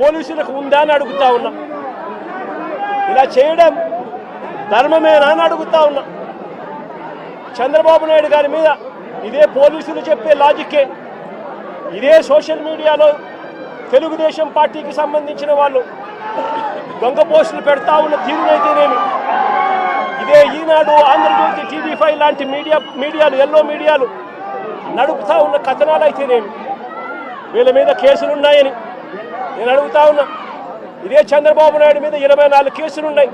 పోలీసులకు ఉందా అని అడుగుతా ఉన్నా. ఇలా చేయడం ధర్మమేనా అని అడుగుతా ఉన్నా. చంద్రబాబు నాయుడు గారి మీద ఇదే పోలీసులు చెప్పే లాజిక్కే. ఇదే సోషల్ మీడియాలో తెలుగుదేశం పార్టీకి సంబంధించిన వాళ్ళు దొంగ పోస్టులు పెడతా ఉన్న తీరునైతేనేమి ఇదే ఈనాడు ఆంధ్రజ్యోతి టీవీ ఫైవ్ లాంటి మీడియా మీడియాలు ఎల్లో మీడియాలు నడుపుతా ఉన్న కథనాలు అయితేనేమి? వీళ్ళ మీద కేసులు ఉన్నాయని నేను అడుగుతా ఉన్నా. ఇదే చంద్రబాబు నాయుడు మీద ఇరవై నాలుగు కేసులు ఉన్నాయి.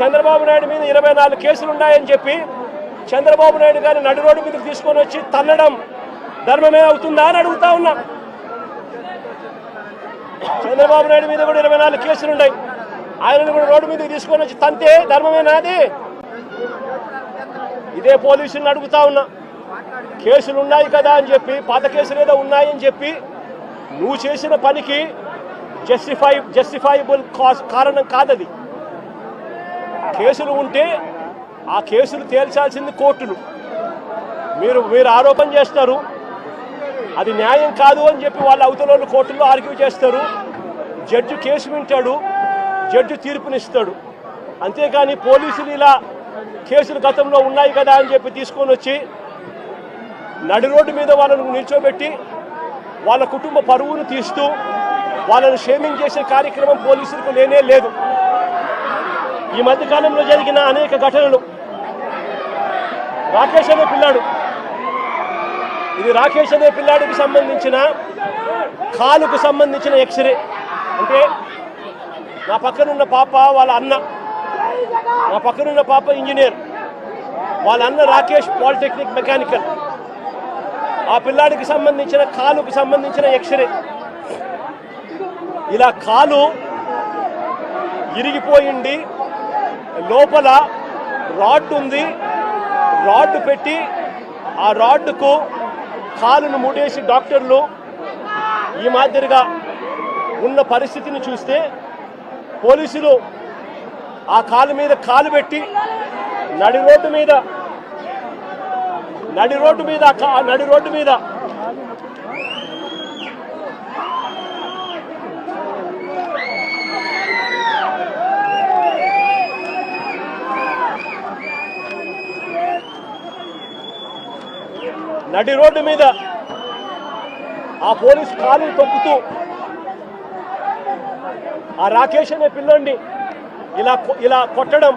చంద్రబాబు నాయుడు మీద ఇరవై నాలుగు కేసులు ఉన్నాయని చెప్పి చంద్రబాబు నాయుడు గారిని నడు రోడ్డు మీదకి తీసుకొని వచ్చి తన్నడం ధర్మమే అవుతుందా అని అడుగుతా ఉన్నా. చంద్రబాబు నాయుడు మీద కూడా ఇరవై నాలుగు కేసులు ఉన్నాయి. ఆయనను కూడా రోడ్డు మీదకి తీసుకొని వచ్చి తంతే ధర్మమేనాది ఇదే పోలీసులను అడుగుతా ఉన్నా. కేసులు ఉన్నాయి కదా అని చెప్పి పాత కేసులు ఏదో ఉన్నాయని చెప్పి నువ్వు చేసిన పనికి జస్టిఫై జస్టిఫైబుల్ కాస్ కారణం కాదది. కేసులు ఉంటే ఆ కేసులు తేల్చాల్సింది కోర్టులు. మీరు మీరు ఆరోపణ చేస్తారు. అది న్యాయం కాదు అని చెప్పి వాళ్ళ అవతల కోర్టులో ఆర్గ్యూ చేస్తారు. జడ్జి కేసు వింటాడు జడ్జి తీర్పునిస్తాడు. అంతేకాని పోలీసులు ఇలా కేసులు గతంలో ఉన్నాయి కదా అని చెప్పి తీసుకొని వచ్చి నడి రోడ్డు మీద వాళ్ళను నిల్చోబెట్టి వాళ్ళ కుటుంబ పరువును తీస్తూ వాళ్ళను షేమింగ్ చేసే కార్యక్రమం పోలీసులకు లేనే లేదు. ఈ మధ్యకాలంలో జరిగిన అనేక ఘటనలు. రాకేష్ అనే పిల్లాడు. ఇది రాకేష్ అనే పిల్లాడికి సంబంధించిన కాలుకు సంబంధించిన ఎక్స్రే అంటే నా పక్కనున్న పాప వాళ్ళ అన్న. నా పక్కనున్న పాప ఇంజనీర్. వాళ్ళ అన్న రాకేష్ పాలిటెక్నిక్ మెకానికల్. ఆ పిల్లాడికి సంబంధించిన కాలుకు సంబంధించిన ఎక్స్రే ఇలా కాలు ఇరిగిపోయింది. లోపల రాడ్ ఉంది. రాడ్ పెట్టి ఆ రాడ్కు కాలును ముడేసి డాక్టర్లు ఈ మాదిరిగా ఉన్న పరిస్థితిని చూస్తే పోలీసులు ఆ కాలు మీద కాలు పెట్టి నడి రోడ్డు మీద నడి రోడ్డు మీద నడి రోడ్డు మీద. నడి రోడ్డు మీద. ఆ పోలీస్ కాలు తొక్కుతూ ఆ రాకేష్ అనే పిల్లండి ఇలా ఇలా కొట్టడం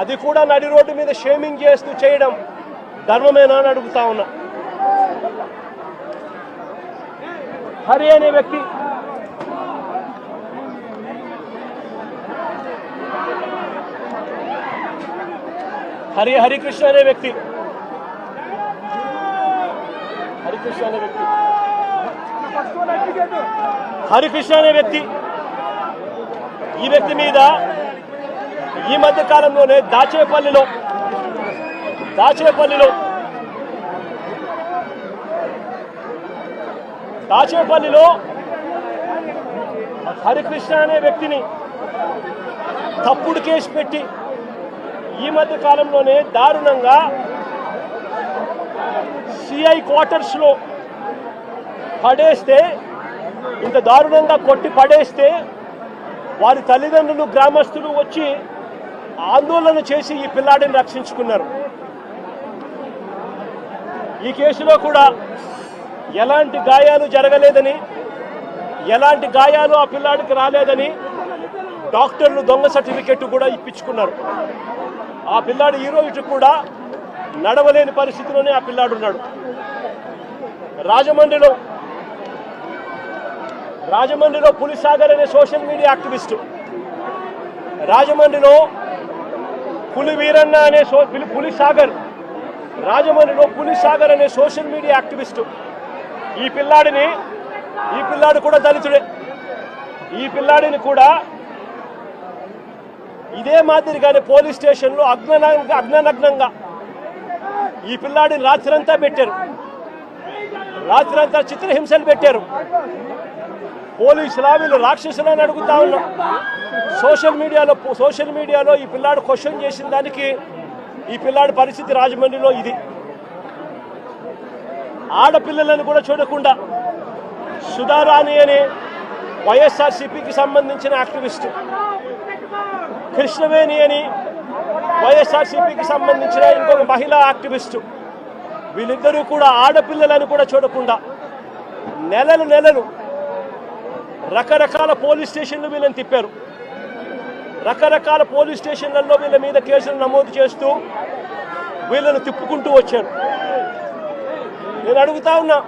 అది కూడా నడి రోడ్డు మీద షేమింగ్ చేస్తూ చేయడం ధర్మమేనా అని అడుగుతా ఉన్నా. హరి అనే వ్యక్తి. హరి హరికృష్ణ అనే వ్యక్తి. హరికృష్ణ అనే వ్యక్తి. హరికృష్ణ అనే వ్యక్తి. ఈ వ్యక్తి మీద ఈ మధ్య కాలంలోనే దాచేపల్లిలో దాచేపల్లిలో దాచేపల్లిలో హరికృష్ణ అనే వ్యక్తిని తప్పుడు కేసు పెట్టి ఈ మధ్య కాలంలోనే దారుణంగా సిఐ క్వార్టర్స్లో పడేస్తే ఇంత దారుణంగా కొట్టి పడేస్తే వారి తల్లిదండ్రులు గ్రామస్తులు వచ్చి ఆందోళన చేసి ఈ పిల్లాడిని రక్షించుకున్నారు. ఈ కేసులో కూడా ఎలాంటి గాయాలు జరగలేదని ఎలాంటి గాయాలు ఆ పిల్లాడికి రాలేదని డాక్టర్లు దొంగ సర్టిఫికెట్ కూడా ఇప్పించుకున్నారు. ఆ పిల్లాడు ఈ రోజు కూడా నడవలేని పరిస్థితిలోనే ఆ పిల్లాడు ఉన్నాడు. రాజమండ్రిలో రాజమండ్రిలో పులిసాగర్ అనే సోషల్ మీడియా యాక్టివిస్టు. రాజమండ్రిలో పులి వీరన్న అనే సో పులిసాగర్ రాజమండ్రిలో పులిసాగర్ అనే సోషల్ మీడియా యాక్టివిస్టు. ఈ పిల్లాడిని ఈ పిల్లాడు కూడా దళితుడే. ఈ పిల్లాడిని కూడా ఇదే మాదిరిగానే పోలీస్ స్టేషన్లో అగ్న అగ్ననగ్నంగా ఈ పిల్లాడిని రాత్రంతా పెట్టారు. రాత్రంతా చిత్రహింసలు పెట్టారు. పోలీసులా వీళ్ళు రాక్షసులు అని అడుగుతా ఉన్నాం. సోషల్ మీడియాలో సోషల్ మీడియాలో ఈ పిల్లాడు క్వశ్చన్ చేసిన దానికి ఈ పిల్లాడి పరిస్థితి రాజమండ్రిలో ఇది. ఆడపిల్లలను కూడా చూడకుండా సుధారాణి అనే వైఎస్ఆర్సీపీకి సంబంధించిన యాక్టివిస్టు కృష్ణవేణి అని వైఎస్ఆర్సీపీకి సంబంధించిన ఇంకొక మహిళా యాక్టివిస్టు వీళ్ళిద్దరూ కూడా ఆడపిల్లలను కూడా చూడకుండా నెలలు నెలలు రకరకాల పోలీస్ స్టేషన్లు వీళ్ళని తిప్పారు. రకరకాల పోలీస్ స్టేషన్లలో వీళ్ళ మీద కేసులు నమోదు చేస్తూ వీళ్ళను తిప్పుకుంటూ వచ్చారు. నేను అడుగుతా ఉన్నా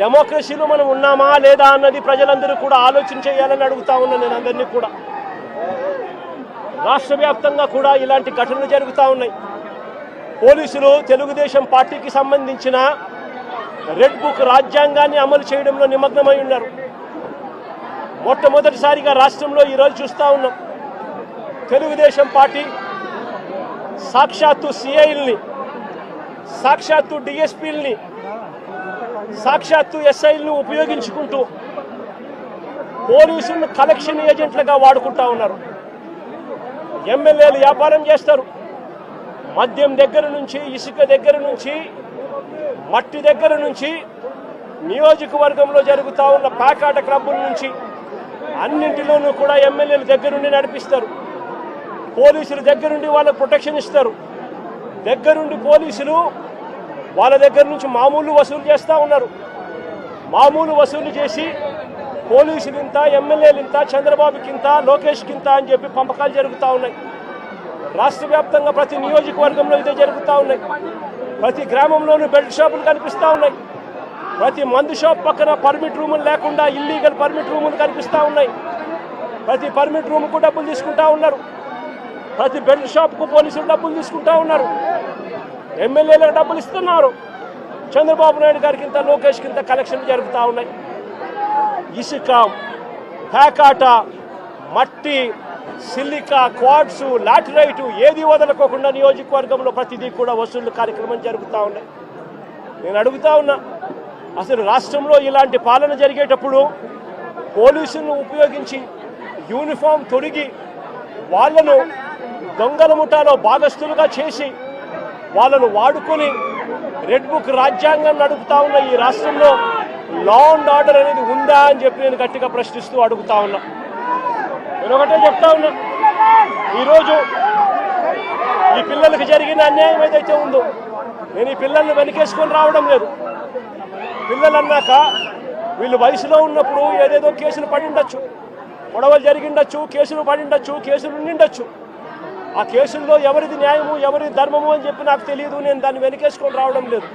డెమోక్రసీలో మనం ఉన్నామా లేదా అన్నది ప్రజలందరూ కూడా ఆలోచన చేయాలని అడుగుతా ఉన్నా నేను అందరినీ కూడా. రాష్ట్ర వ్యాప్తంగా కూడా ఇలాంటి ఘటనలు జరుగుతూ ఉన్నాయి. పోలీసులు తెలుగుదేశం పార్టీకి సంబంధించిన రెడ్ బుక్ రాజ్యాంగాన్ని అమలు చేయడంలో నిమగ్నమై ఉన్నారు. మొట్టమొదటిసారిగా రాష్ట్రంలో ఈరోజు చూస్తూ ఉన్నాం. తెలుగుదేశం పార్టీ సాక్షాత్తు సిఐల్ని సాక్షాత్తు డిఎస్పీల్ని సాక్షాత్తు ఎస్ఐల్ని ఉపయోగించుకుంటూ పోలీసులను కలెక్షన్ ఏజెంట్లుగా వాడుకుంటా ఉన్నారు. ఎమ్మెల్యేలు వ్యాపారం చేస్తారు. మద్యం దగ్గర నుంచి ఇసుక దగ్గర నుంచి మట్టి దగ్గర నుంచి నియోజకవర్గంలో జరుగుతూ ఉన్న పాకాట క్లబ్బుల నుంచి అన్నింటిలోనూ కూడా ఎమ్మెల్యేలు దగ్గరుండి నడిపిస్తారు. పోలీసులు దగ్గరుండి వాళ్ళకు ప్రొటెక్షన్ ఇస్తారు. దగ్గరుండి పోలీసులు వాళ్ళ దగ్గర నుంచి మామూలు వసూలు చేస్తూ ఉన్నారు. మామూలు వసూలు చేసి పోలీసులు ఇంత ఎమ్మెల్యేలు ఇంత చంద్రబాబుకి ఇంత లోకేష్కి ఇంత అని చెప్పి పంపకాలు జరుగుతూ ఉన్నాయి. రాష్ట్ర వ్యాప్తంగా ప్రతి నియోజకవర్గంలో ఇదే జరుగుతూ ఉన్నాయి. ప్రతి గ్రామంలోనూ బెల్ట్ షాపులు కనిపిస్తూ ఉన్నాయి. ప్రతి మందు షాప్ పక్కన పర్మిట్ రూములు లేకుండా ఇల్లీగల్ పర్మిట్ రూములు కనిపిస్తూ ఉన్నాయి. ప్రతి పర్మిట్ రూమ్కు డబ్బులు తీసుకుంటా ఉన్నారు. ప్రతి బెడ్ షాప్కు పోలీసులు డబ్బులు తీసుకుంటా ఉన్నారు. ఎమ్మెల్యేలకు డబ్బులు ఇస్తున్నారు. చంద్రబాబు నాయుడు గారికి ఇంత లోకేష్కి ఇంత కలెక్షన్లు జరుగుతూ ఉన్నాయి. ఇసుక ప్యాకాట మట్టి సిలికా క్వాడ్స్ లాటరైటు ఏది వదలకోకుండా నియోజకవర్గంలో ప్రతిదీ కూడా వసూళ్ళు కార్యక్రమం జరుగుతూ ఉన్నాయి. నేను అడుగుతా ఉన్నా అసలు రాష్ట్రంలో ఇలాంటి పాలన జరిగేటప్పుడు పోలీసులను ఉపయోగించి యూనిఫామ్ తొడిగి వాళ్ళను దొంగల ముఠాలో భాగస్థులుగా చేసి వాళ్ళను వాడుకొని రెడ్ బుక్ రాజ్యాంగం నడుపుతా ఉన్న ఈ రాష్ట్రంలో లా అండ్ ఆర్డర్ అనేది ఉందా అని చెప్పి నేను గట్టిగా ప్రశ్నిస్తూ అడుగుతా ఉన్నా. నేను ఒకటే చెప్తా ఉన్నా. ఈరోజు ఈ పిల్లలకు జరిగిన అన్యాయం ఏదైతే ఉందో నేను ఈ పిల్లల్ని వెనకేసుకొని రావడం లేదు. పిల్లలు అన్నాక వీళ్ళు వయసులో ఉన్నప్పుడు ఏదేదో కేసులు పడిండొచ్చు గొడవలు జరిగిండొచ్చు కేసులు పడిండొచ్చు కేసులు ఉండిండొచ్చు ఆ కేసుల్లో ఎవరిది న్యాయము ఎవరిది ధర్మము అని చెప్పి నాకు తెలియదు. నేను దాన్ని వెనకేసుకొని రావడం లేదు.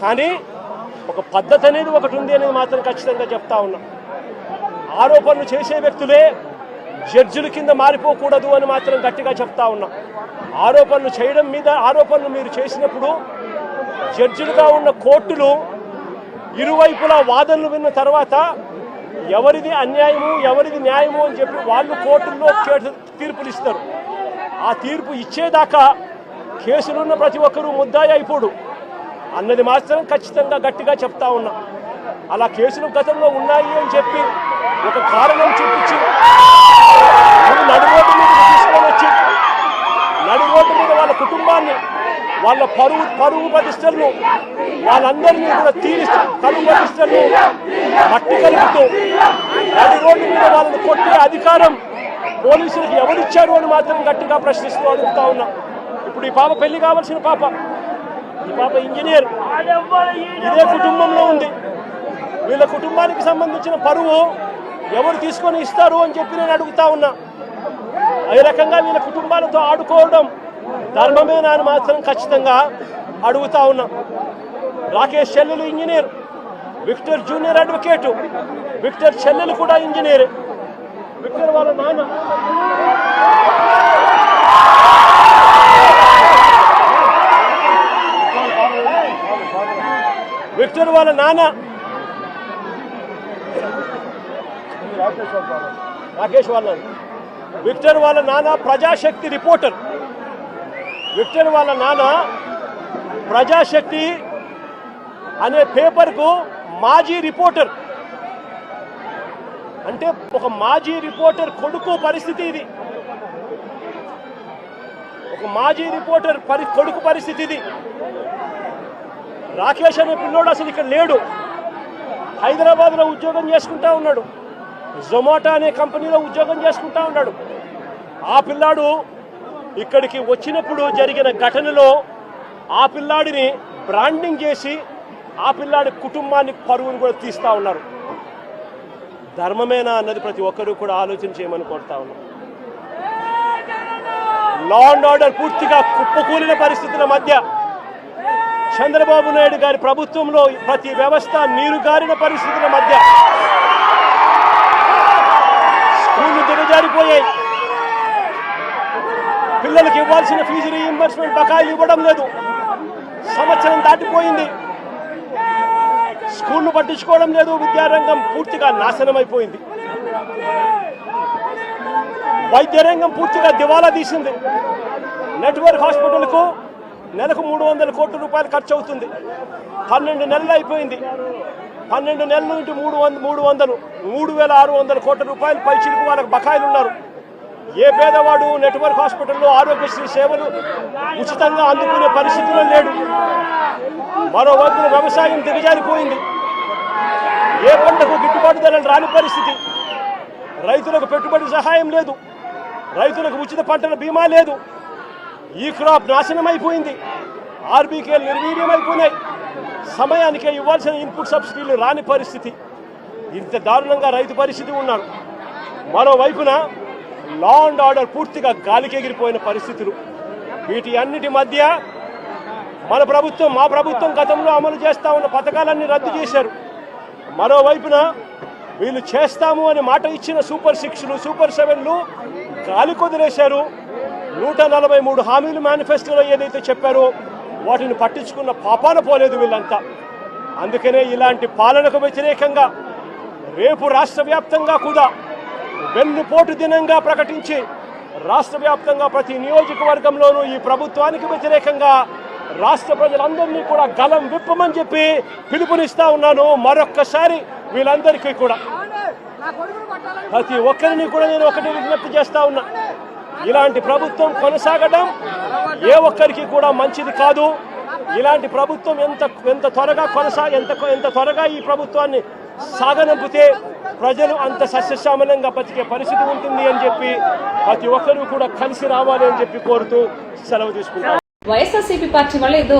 కానీ ఒక పద్ధతి అనేది ఒకటి ఉంది అనేది మాత్రం ఖచ్చితంగా చెప్తా ఉన్నా. ఆరోపణలు చేసే వ్యక్తులే జడ్జిల కింద మారిపోకూడదు అని మాత్రం గట్టిగా చెప్తా ఉన్నా. ఆరోపణలు చేయడం మీద ఆరోపణలు మీరు చేసినప్పుడు జడ్జిలుగా ఉన్న కోర్టులు ఇరువైపులా వాదనలు విన్న తర్వాత ఎవరిది అన్యాయము ఎవరిది న్యాయము అని చెప్పి వాళ్ళు కోర్టుల్లో తీర్పులు ఇస్తారు. ఆ తీర్పు ఇచ్చేదాకా కేసులున్న ప్రతి ఒక్కరూ ముద్దాయి అయిపోడు. అన్నది మాత్రం ఖచ్చితంగా గట్టిగా చెప్తా ఉన్నా. అలా కేసులు గతంలో ఉన్నాయి అని చెప్పి ఒక కారణం చూపించి నువ్వు మీద తీసుకొని వచ్చి నడిరోడ్డు మీద వాళ్ళ కుటుంబాన్ని వాళ్ళ పరువు పరువు ప్రతిష్టలను వాళ్ళందరినీ కూడా తీరిస్తూ పరువు ప్రతిష్టలను మట్టి కలుపుతూ నడి రోడ్డు మీద వాళ్ళని కొట్టే అధికారం పోలీసులకు ఎవరిచ్చారు అని మాత్రం గట్టిగా ప్రశ్నిస్తూ అడుగుతా ఉన్నా. ఇప్పుడు ఈ పాప పెళ్ళి కావాల్సిన పాప. ఈ పాప ఇంజనీర్. ఇదే కుటుంబంలో ఉంది. వీళ్ళ కుటుంబానికి సంబంధించిన పరువు ఎవరు తీసుకొని ఇస్తారు అని చెప్పి నేను అడుగుతా ఉన్నా. ఈ రకంగా వీళ్ళ కుటుంబాలతో ఆడుకోవడం ధర్మమేనా అని మాత్రం ఖచ్చితంగా అడుగుతా ఉన్నా. రాకేష్ చెల్లెలు engineer. Victor junior advocate. Victor చెల్లెలు కూడా ఇంజనీర్. విక్టర్ వాళ్ళ నాన్న విక్టర్ వాళ్ళ నాన్న రాకేష్ వాళ్ళ విక్టర్ వాళ్ళ నాన్న ప్రజాశక్తి రిపోర్టర్ విక్టర్ వాళ్ళ నాన్న ప్రజాశక్తి అనే పేపర్కు మాజీ రిపోర్టర్ అంటే ఒక మాజీ రిపోర్టర్ కొడుకు పరిస్థితి ఇది. ఒక మాజీ రిపోర్టర్ పరి కొడుకు పరిస్థితి ఇది. రాకేష్ అనే పిల్లోడు అసలు ఇక్కడ లేడు. హైదరాబాద్లో ఉద్యోగం చేసుకుంటా ఉన్నాడు. జొమాటో అనే కంపెనీలో ఉద్యోగం చేసుకుంటా ఉన్నాడు. ఆ పిల్లాడు ఇక్కడికి వచ్చినప్పుడు జరిగిన ఘటనలో ఆ పిల్లాడిని బ్రాండింగ్ చేసి ఆ పిల్లాడి కుటుంబాన్ని పరువును కూడా తీస్తా ఉన్నారు. ధర్మమేనా అన్నది ప్రతి ఒక్కరూ కూడా ఆలోచన చేయమని కోరుతా ఉన్నాం. లా అండ్ ఆర్డర్ పూర్తిగా కుప్పకూలిన పరిస్థితుల మధ్య చంద్రబాబు నాయుడు గారి ప్రభుత్వంలో ప్రతి వ్యవస్థ నీరుగారిన పరిస్థితుల మధ్య స్కూళ్ళు దిగజారిపోయాయి. పిల్లలకి ఇవ్వాల్సిన ఫీజు రీఇంబర్స్మెంట్ బకాయిలు ఇవ్వడం లేదు. సంవత్సరం దాటిపోయింది. స్కూళ్ళు పట్టించుకోవడం లేదు విద్యారంగం పూర్తిగా నాశనం అయిపోయింది వైద్య రంగం పూర్తిగా దివాలా తీసింది. నెట్వర్క్ హాస్పిటల్కు నెలకు మూడు వందల కోట్ల రూపాయలు ఖర్చు అవుతుంది. పన్నెండు నెలలు అయిపోయింది. పన్నెండు నెలల నుండి మూడు వంద మూడు వందలు మూడు వేల ఆరు వందల కోట్ల రూపాయలు పైచిలకు వాళ్ళకి బకాయిలు ఉన్నారు ఏ పేదవాడు నెట్వర్క్ హాస్పిటల్లో ఆరోగ్యశ్రీ సేవలు ఉచితంగా అందుకునే పరిస్థితిలో లేడు. మరోవైపున వ్యవసాయం దిగజారిపోయింది. ఏ పంటకు గిట్టుబాటు ధరలు రాని పరిస్థితి. రైతులకు పెట్టుబడి సహాయం లేదు. రైతులకు ఉచిత పంటల బీమా లేదు. ఈ క్రాప్ నాశనం అయిపోయింది ఆర్బీకేలు నిర్వీర్యం అయిపోయినాయి సమయానికే ఇవ్వాల్సిన ఇన్పుట్ సబ్సిడీలు రాని పరిస్థితి. ఇంత దారుణంగా రైతు పరిస్థితి ఉన్నారు. మరోవైపున లా అండ్ ఆర్డర్ పూర్తిగా గాలికెగిరిపోయిన పరిస్థితులు. వీటి అన్నిటి మధ్య మన ప్రభుత్వం మా ప్రభుత్వం గతంలో అమలు చేస్తా ఉన్న పథకాలన్నీ రద్దు చేశారు. మరోవైపున వీళ్ళు చేస్తాము అని మాట ఇచ్చిన సూపర్ సిక్స్లు సూపర్ సెవెన్లు గాలి కొదిలేశారు. నూట నలభై మూడు హామీలు మేనిఫెస్టోలో ఏదైతే చెప్పారో వాటిని పట్టించుకున్న పాపాన పోలేదు వీళ్ళంతా. అందుకనే ఇలాంటి పాలనకు వ్యతిరేకంగా రేపు రాష్ట్ర వ్యాప్తంగా కూడా వెన్నుపోటు దినంగా ప్రకటించి రాష్ట్ర వ్యాప్తంగా ప్రతి నియోజకవర్గంలోనూ ఈ ప్రభుత్వానికి వ్యతిరేకంగా రాష్ట్ర ప్రజలందరినీ కూడా గలం విప్పమని చెప్పి పిలుపునిస్తా ఉన్నాను. మరొక్కసారి వీళ్ళందరికీ కూడా. ప్రతి ఒక్కరిని కూడా నేను ఒకటి విజ్ఞప్తి చేస్తా ఉన్నా. ఇలాంటి ప్రభుత్వం కొనసాగడం ఏ ఒక్కరికి కూడా మంచిది కాదు. ఇలాంటి ప్రభుత్వం ఎంత ఎంత త్వరగా కొనసా ఎంత ఎంత త్వరగా ఈ ప్రభుత్వాన్ని సాగనంపితే ప్రజలు అంత సస్యశ్యామలంగా బతికే పరిస్థితి ఉంటుంది అని చెప్పి ప్రతి ఒక్కరూ కూడా కలిసి రావాలి అని చెప్పి కోరుతూ సెలవు తీసుకుంటాను వైఎస్ఆర్సీపీ పార్టీ వల్ల ఏదో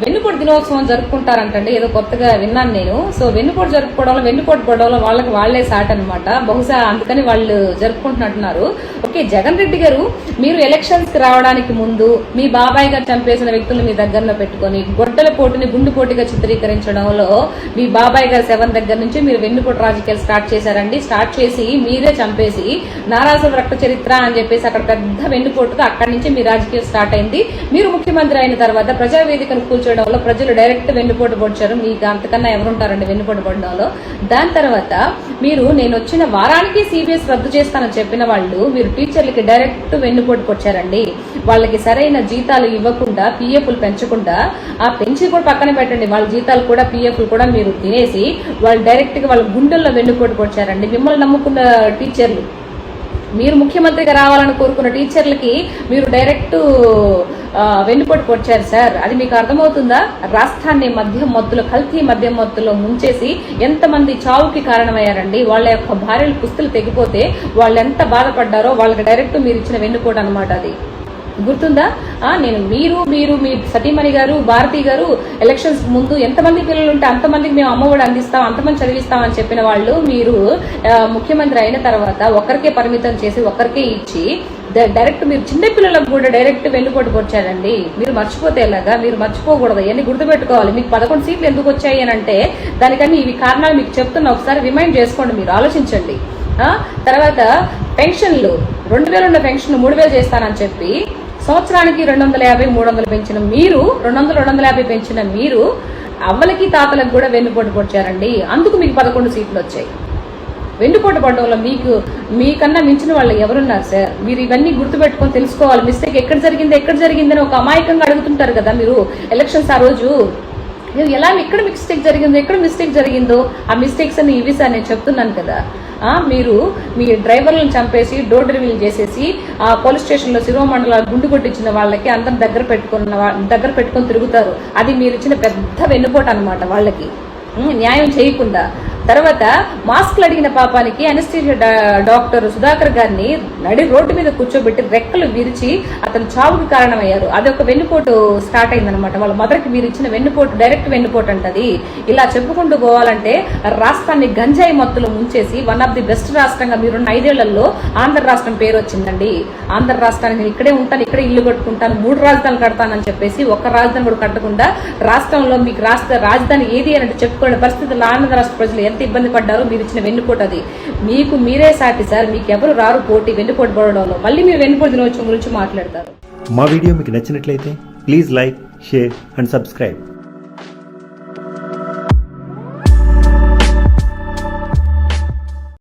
వెన్నుపోటు దినోత్సవం జరుపుకుంటారంటండి. ఏదో కొత్తగా విన్నాను నేను. సో వెన్నుపోటు జరుపుకోవడంలో వెన్నుపోటు పడడంలో వాళ్ళకి వాళ్ళే సాట్ అనమాట బహుశా అందుకని వాళ్ళు జరుపుకుంటున్నట్టున్నారు. ఓకే జగన్ రెడ్డి గారు మీరు ఎలక్షన్స్కి రావడానికి ముందు మీ బాబాయ్ గారు చంపేసిన వ్యక్తులు మీ దగ్గరలో పెట్టుకొని గొడ్డల పోటుని గుండు పోటీగా చిత్రీకరించడంలో మీ బాబాయ్ గారి సెవెన్ దగ్గర నుంచి మీరు వెన్నుపోటు రాజకీయాలు స్టార్ట్ చేశారండి. స్టార్ట్ చేసి మీరే చంపేసి నారాసుల రక్త చరిత్ర అని చెప్పేసి అక్కడ పెద్ద వెన్నుపోటుతో అక్కడి నుంచి మీ రాజకీయం స్టార్ట్ అయింది. మీరు ముఖ్యమంత్రి అయిన తర్వాత ప్రజావేదికను కూల్చడంలో ప్రజలు డైరెక్ట్ వెన్నుపోటు పొడిచారు. మీకు అంతకన్నా ఎవరుంటారండి వెన్నుపోటు పడడంలో? దాని తర్వాత మీరు నేను వచ్చిన వారానికి సిబిఎస్ రద్దు చేస్తానని చెప్పిన వాళ్ళు మీరు టీచర్లకి డైరెక్ట్ వెన్నుపోటు పొడిచారండి వాళ్ళకి సరైన జీతాలు ఇవ్వకుండా పిఎఫ్లు పెంచకుండా ఆ పెంచి కూడా పక్కన పెట్టండి. వాళ్ళ జీతాలు కూడా పిఎఫ్లు కూడా మీరు తినేసి వాళ్ళు డైరెక్ట్గా వాళ్ళ గుండెల్లో వెన్నుపోటు కొచ్చారండి మిమ్మల్ని నమ్ముకున్న టీచర్లు. మీరు ముఖ్యమంత్రిగా రావాలని కోరుకున్న టీచర్లకి మీరు డైరెక్ట్ ఆ, వెన్నుపోటు పొడిచారు సార్. అది మీకు అర్థమవుతుందా? రాష్ట్రాన్ని మద్యం మత్తులో కల్తీ మద్యం మత్తులో ముంచేసి ఎంతమంది చావుకి కారణమయ్యారండి? వాళ్ళ యొక్క భార్యలు పుస్తులు తెగిపోతే వాళ్ళు ఎంత బాధపడ్డారో వాళ్ళకి డైరెక్ట్ మీరు ఇచ్చిన వెన్నుపోటు అనమాట అది. గుర్తుందా? నేను మీరు మీరు మీ సతీమణి గారు భారతి గారు ఎలక్షన్స్ ముందు ఎంతమంది పిల్లలు ఉంటే అంతమందికి మేము అమ్మఒడి అందిస్తాం అంతమంది చదివిస్తాం అని చెప్పిన వాళ్ళు మీరు ముఖ్యమంత్రి అయిన తర్వాత ఒకరికే పరిమితం చేసి ఒకరికే ఇచ్చి డైరెక్ట్ మీరు చిన్న పిల్లలకు కూడా డైరెక్ట్ వెన్నుపోటు వచ్చారండి మీరు మర్చిపోతే ఎలాగా? మీరు మర్చిపోకూడదు. ఇవన్నీ గుర్తుపెట్టుకోవాలి. మీకు పదకొండు సీట్లు ఎందుకు వచ్చాయి అని అంటే దానికని ఇవి కారణాలు మీకు చెప్తున్నా. ఒకసారి రిమైండ్ చేసుకోండి మీరు. ఆలోచించండి. తర్వాత పెన్షన్లు. రెండు వేలు ఉన్న పెన్షన్ మూడు వేలు చేస్తానని చెప్పి సంవత్సరానికి రెండు వందల యాభై మూడు వందలు పెంచిన మీరు రెండు వందలు రెండు వందల యాభై పెంచిన మీరు అవ్వలకి తాతలకు కూడా వెన్నుపోటు పొడిచారండి. అందుకు మీకు పదకొండు సీట్లు వచ్చాయి. వెన్నుపోటు పడడంలో మీకు మీకన్నా మించిన వాళ్ళు ఎవరున్నారు సార్? మీరు ఇవన్నీ గుర్తుపెట్టుకొని తెలుసుకోవాలి. మిస్టేక్ ఎక్కడ జరిగింది ఎక్కడ జరిగిందని ఒక అమాయకంగా అడుగుతుంటారు కదా మీరు ఎలక్షన్స్ ఆ రోజు. మీరు ఎలా ఎక్కడ మిస్టేక్ జరిగిందో ఎక్కడ మిస్టేక్ జరిగిందో ఆ మిస్టేక్స్ అన్ని ఇవి సార్ నేను చెప్తున్నాను కదా. మీరు మీ డ్రైవర్లను చంపేసి డోర్ డెలివరీ చేసేసి ఆ పోలీస్ స్టేషన్లో శిరోమండలాలు గుండు కొట్టించిన వాళ్ళకి అందరం దగ్గర పెట్టుకున్న దగ్గర పెట్టుకొని తిరుగుతారు. అది మీరు ఇచ్చిన పెద్ద వెన్నుపోటు అనమాట వాళ్ళకి. న్యాయం చేయకుండా. తర్వాత మాస్క్లు అడిగిన పాపానికి అనస్థీషియా డాక్టర్ సుధాకర్ గారిని నడి రోడ్డు మీద కూర్చోబెట్టి రెక్కలు విరిచి అతను చావుకు కారణమయ్యారు. అదొక వెన్నుపోటు స్టార్ట్ అయిందనమాట వాళ్ళ మదర్కి మీరు ఇచ్చిన వెన్నుపోటు డైరెక్ట్ వెన్నుపోటు అంటది. ఇలా చెప్పుకుంటూ పోవాలంటే రాష్ట్రాన్ని గంజాయి మత్తులో ముంచేసి వన్ ఆఫ్ ది బెస్ట్ రాష్ట్రంగా మీరున్న ఐదేళ్ళలో ఆంధ్ర రాష్ట్రం పేరు వచ్చిందండి. ఆంధ్ర రాష్ట్రానికి నేను ఇక్కడే ఉంటాను ఇక్కడే ఇల్లు కట్టుకుంటాను మూడు రాజధానులు కడతానని చెప్పేసి ఒక్క రాజధాని కూడా కట్టకుండా రాష్ట్రంలో మీకు రాష్ట్ర రాజధాని ఏది అని చెప్పుకునే పరిస్థితుల్లో ఆంధ్ర రాష్ట్ర ప్రజలు ఎంత ఇబ్బంది పడ్డారో మీరు ఇచ్చిన వెన్నుపోటు అది. మీకు మీరే సాటి సార్ మీకు ఎవరు రారు పోటీ వెన్నుపోటు పడడంలో. మళ్ళీ మీరు వెన్నుపోటు దినోత్సవం గురించి మాట్లాడతారు. మా వీడియో మీకు నచ్చినట్లయితే please like share and subscribe.